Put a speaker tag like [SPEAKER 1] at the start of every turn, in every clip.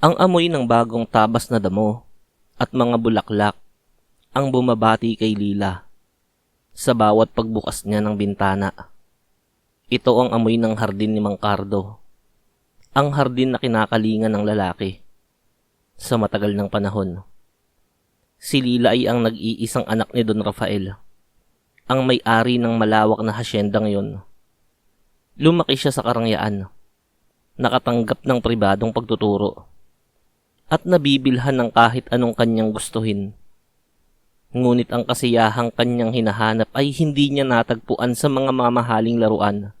[SPEAKER 1] Ang amoy ng bagong tabas na damo at mga bulaklak ang bumabati kay Lila sa bawat pagbukas niya ng bintana. Ito ang amoy ng hardin ni Mang Cardo. Ang hardin na kinakalingan ng lalaki sa matagal ng panahon. Si Lila ay ang nag-iisang anak ni Don Rafael, ang may-ari ng malawak na hasyenda ngayon. Lumaki siya sa karangyaan, nakatanggap ng pribadong pagtuturo, at nabibilhan ng kahit anong kanyang gustuhin. Ngunit ang kasiyahang kanyang hinahanap ay hindi niya natagpuan sa mga mamahaling laruan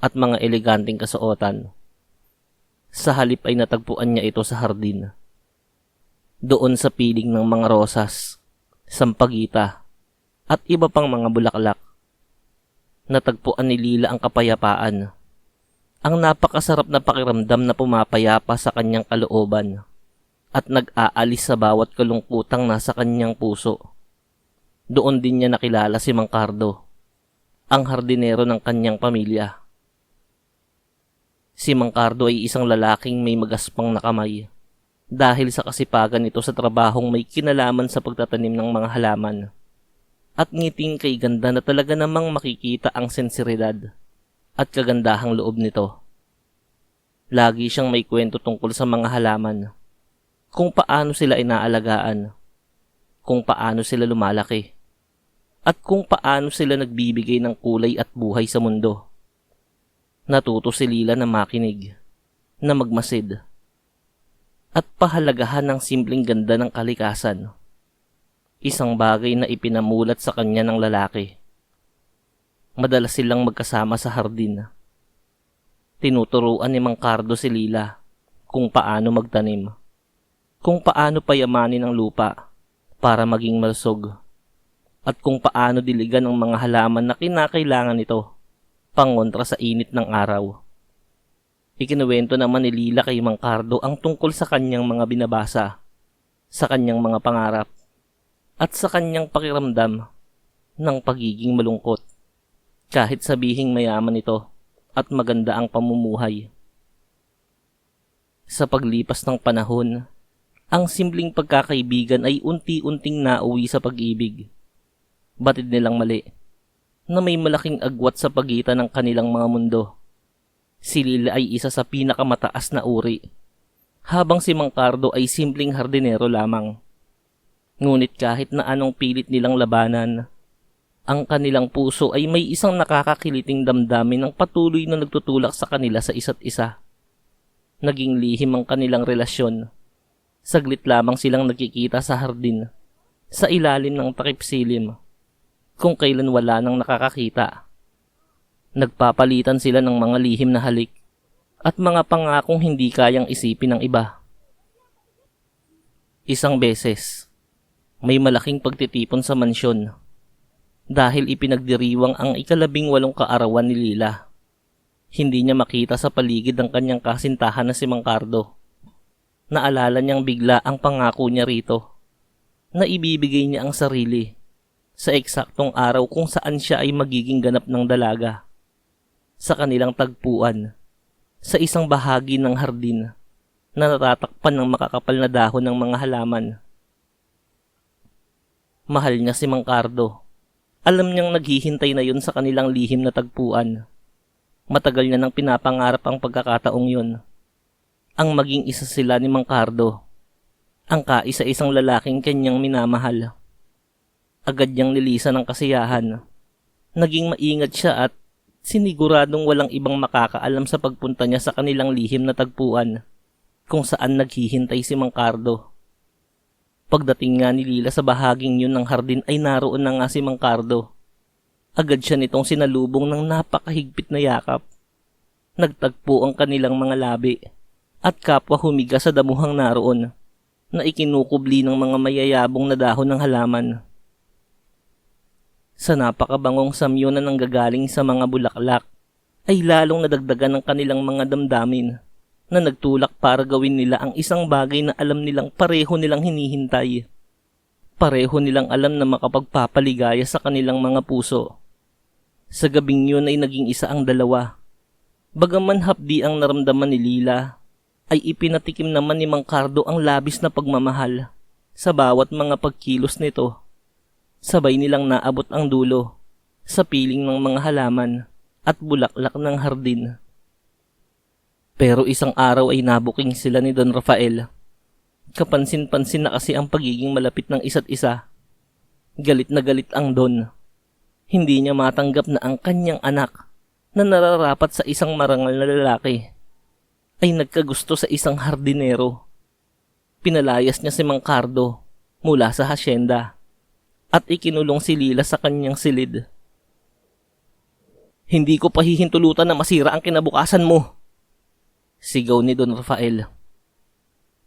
[SPEAKER 1] at mga eleganteng kasuotan. Sa halip ay natagpuan niya ito sa hardin. Doon sa piling ng mga rosas, sampagita, at iba pang mga bulaklak. Natagpuan ni Lila ang kapayapaan. Ang napakasarap na pakiramdam na pumapayapa sa kanyang kalooban at nag-aalis sa bawat kalungkutang nasa kanyang puso. Doon din niya nakilala si Mang Cardo, ang hardinero ng kanyang pamilya. Si Mang Cardo ay isang lalaking may magaspang na kamay dahil sa kasipagan nito sa trabahong may kinalaman sa pagtatanim ng mga halaman. At ngiting kay ganda na talaga namang makikita ang sensiridad at kagandahang loob nito. Lagi siyang may kwento tungkol sa mga halaman, kung paano sila inaalagaan, kung paano sila lumalaki, at kung paano sila nagbibigay ng kulay at buhay sa mundo. Natuto si Lila na makinig, na magmasid, at pahalagahan ng simpleng ganda ng kalikasan. Isang bagay na ipinamulat sa kanya ng lalaki. Madalas silang magkasama sa hardin. Tinuturuan ni Mang Cardo si Lila kung paano magtanim, kung paano payamanin ang lupa para maging malusog, at kung paano diligan ang mga halaman na kinakailangan nito pangontra sa init ng araw. Ikinuwento naman ni Lila kay Mang Cardo ang tungkol sa kanyang mga binabasa, sa kanyang mga pangarap, at sa kanyang pakiramdam ng pagiging malungkot. Kahit sabihing mayaman ito at maganda ang pamumuhay. Sa paglipas ng panahon, ang simpleng pagkakaibigan ay unti-unting nauwi sa pag-ibig. Batid nilang mali na may malaking agwat sa pagitan ng kanilang mga mundo. Si Lila ay isa sa pinakamataas na uri, habang si Mang Cardo ay simpleng hardinero lamang. Ngunit kahit na anong pilit nilang labanan, ang kanilang puso ay may isang nakakakiliting damdamin ng patuloy na nagtutulak sa kanila sa isa't isa. Naging lihim ang kanilang relasyon. Saglit lamang silang nagkikita sa hardin, sa ilalim ng takip silim, kung kailan wala nang nakakakita. Nagpapalitan sila ng mga lihim na halik at mga pangakong hindi kayang isipin ng iba. Isang beses, may malaking pagtitipon sa mansyon dahil ipinagdiriwang ang ikalabing walong kaarawan ni Lila. Hindi niya makita sa paligid ang kanyang kasintahan na si Mang Cardo. Naalala niyang bigla ang pangako niya rito na ibibigay niya ang sarili sa eksaktong araw kung saan siya ay magiging ganap ng dalaga. Sa kanilang tagpuan, sa isang bahagi ng hardin na natatakpan ng makakapal na dahon ng mga halaman. Mahal niya si Mang Cardo. Alam niyang naghihintay na yun sa kanilang lihim na tagpuan. Matagal niya nang pinapangarap ang pagkakataong yun. Ang maging isa sila ni Mang Cardo. Ang kaisa-isang lalaking kanyang minamahal. Agad niyang nilisan ng kasiyahan. Naging maingat siya at siniguradong walang ibang makakaalam sa pagpunta niya sa kanilang lihim na tagpuan kung saan naghihintay si Mang Cardo. Pagdating nga ni Lila sa bahaging yun ng hardin ay naroon na nga si Mang Cardo. Agad siya nitong sinalubong ng napakahigpit na yakap. Nagtagpo ang kanilang mga labi at kapwa humiga sa damuhang naroon na ikinukubli ng mga mayayabong na dahon ng halaman. Sa napakabangong samyo na nanggagaling sa mga bulaklak ay lalong nadagdagan ng kanilang mga damdamin na nagtulak para gawin nila ang isang bagay na alam nilang pareho nilang hinihintay. Pareho nilang alam na makapagpapaligaya sa kanilang mga puso. Sa gabing yun ay naging isa ang dalawa. Bagaman hapdi ang naramdaman ni Lila, ay ipinatikim naman ni Mang Cardo ang labis na pagmamahal sa bawat mga pagkilos nito. Sabay nilang naabot ang dulo sa piling ng mga halaman at bulaklak ng hardin. Pero isang araw ay nabuking sila ni Don Rafael. Kapansin-pansin na kasi ang pagiging malapit ng isa't isa. Galit na galit ang Don. Hindi niya matanggap na ang kanyang anak na nararapat sa isang marangal na lalaki ay nagkagusto sa isang hardinero. Pinalayas niya si Mang Cardo mula sa hasyenda at ikinulong si Lila sa kanyang silid. Hindi ko pahihintulutan na masira ang kinabukasan mo. Sigaw ni Don Rafael.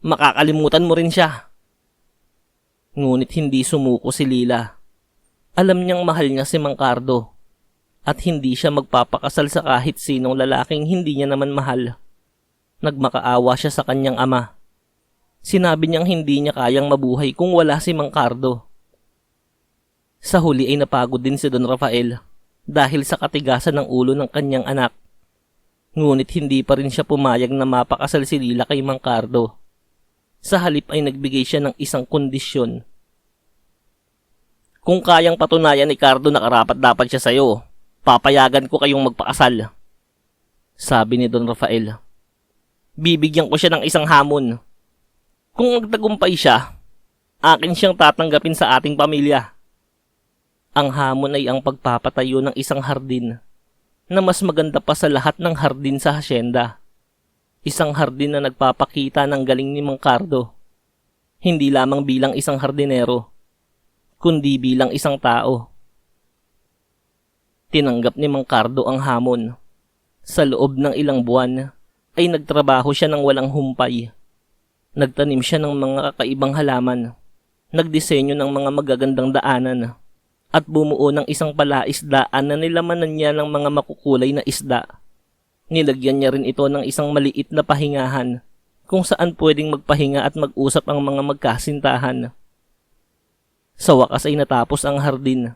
[SPEAKER 1] Makakalimutan mo rin siya. Ngunit hindi sumuko si Lila. Alam niyang mahal niya si Mang Cardo at hindi siya magpapakasal sa kahit sinong lalaking hindi niya naman mahal. Nagmakaawa siya sa kanyang ama. Sinabi niyang hindi niya kayang mabuhay kung wala si Mang Cardo. Sa huli ay napagod din si Don Rafael dahil sa katigasan ng ulo ng kanyang anak. Ngunit hindi pa rin siya pumayag na mapakasal si Lila kay Mang Cardo. Sa halip ay nagbigay siya ng isang kondisyon. Kung kayang patunayan ni Cardo na karapat dapat siya sa'yo, papayagan ko kayong magpakasal. Sabi ni Don Rafael. Bibigyan ko siya ng isang hamon. Kung magtagumpay siya, akin siyang tatanggapin sa ating pamilya. Ang hamon ay ang pagpapatayo ng isang hardin na mas maganda pa sa lahat ng hardin sa hasyenda. Isang hardin na nagpapakita ng galing ni Mang Cardo. Hindi lamang bilang isang hardinero, kundi bilang isang tao. Tinanggap ni Mang Cardo ang hamon. Sa loob ng ilang buwan ay nagtrabaho siya ng walang humpay. Nagtanim siya ng mga kakaibang halaman. Nagdisenyo ng mga magagandang daanan at bumuo ng isang palaisdaan na nilamanan niya ng mga makukulay na isda. Nilagyan niya rin ito ng isang maliit na pahingahan kung saan pwedeng magpahinga at mag-usap ang mga magkasintahan. Sa wakas ay natapos ang hardin.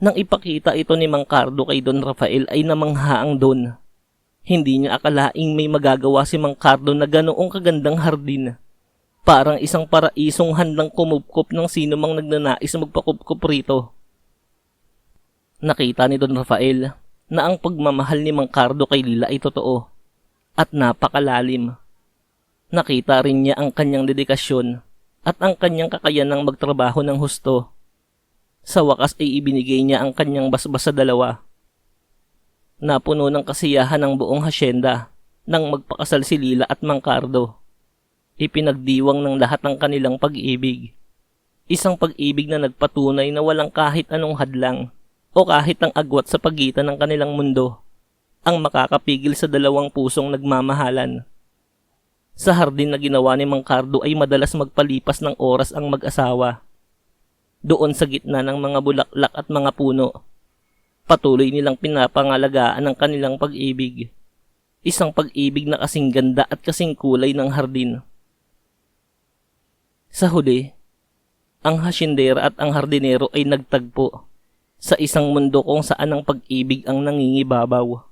[SPEAKER 1] Nang ipakita ito ni Mang Cardo kay Don Rafael ay namangha ang Don. Hindi niya akalaing may magagawa si Mang Cardo na ganoong kagandang hardin. Parang isang paraisong handang kumupkop ng sino mang nagnanais magpakupkop rito. Nakita ni Don Rafael na ang pagmamahal ni Mang Cardo kay Lila ay totoo at napakalalim. Nakita rin niya ang kanyang dedikasyon at ang kanyang kakayanang magtrabaho ng husto. Sa wakas ay ibinigay niya ang kanyang basbas sa dalawa. Napuno ng kasiyahan ng buong hasyenda nang magpakasal si Lila at Mang Cardo ipinagdiwang ng lahat ng kanilang pag-ibig. Isang pag-ibig na nagpatunay na walang kahit anong hadlang o kahit ang agwat sa pagitan ng kanilang mundo ang makakapigil sa dalawang pusong nagmamahalan. Sa hardin na ginawa ni Mang Cardo ay madalas magpalipas ng oras ang mag-asawa. Doon sa gitna ng mga bulaklak at mga puno, patuloy nilang pinapangalagaan ang kanilang pag-ibig. Isang pag-ibig na kasing ganda at kasing kulay ng hardin. Sa huli, ang hasyendera at ang hardinero ay nagtagpo sa isang mundo kung saan ang pag-ibig ang nangingibabaw.